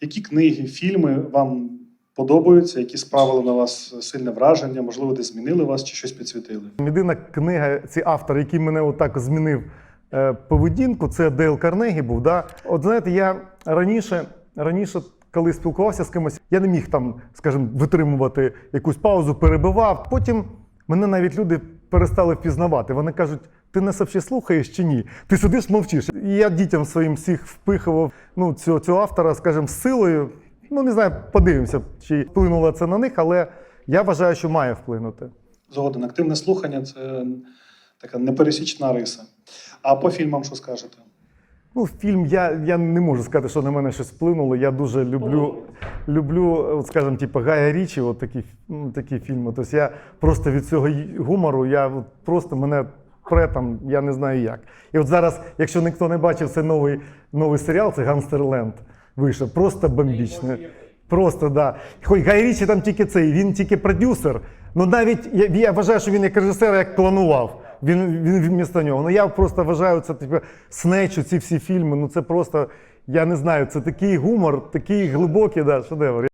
Які книги, фільми вам подобаються, які справили на вас сильне враження, можливо, десь змінили вас чи щось підсвітили? Єдина книга, ці автор, який мене отак змінив е, поведінку, це Дейл Карнегі був. Да? От знаєте, я раніше, раніше, коли спілкувався з кимось, я не міг там, скажімо, витримувати якусь паузу, перебивав. Потім мене навіть люди перестали впізнавати. Вони кажуть. Ти нас взагалі слухаєш чи ні? Ти сидиш, мовчиш. І я дітям своїм всіх впихував ну, цього, цього автора, скажімо, з силою. Ну, не знаю, подивимося, чи вплинуло це на них, але я вважаю, що має вплинути. Згоден, активне слухання це така непересічна риса. А по фільмам що скажете? Ну, фільм, я, я не можу сказати, що на мене щось вплинуло. Я дуже люблю, люблю от, скажімо, типу, Гая Річі, от такі, ну, такі фільми. Тобто я просто від цього гумору, я от просто мене пре там, я не знаю як. І от зараз, якщо ніхто не бачив, це новий, новий серіал, це Гангстерленд вийшов. Просто бомбічно. Просто, да. Хоч Гай Річі там тільки цей, він тільки продюсер. Ну навіть я, я вважаю, що він як режисер як планував. Він, він вмісто нього. Ну я просто вважаю це типу, снечу, ці всі фільми. Ну це просто, я не знаю, це такий гумор, такий глибокий, да, шедевр.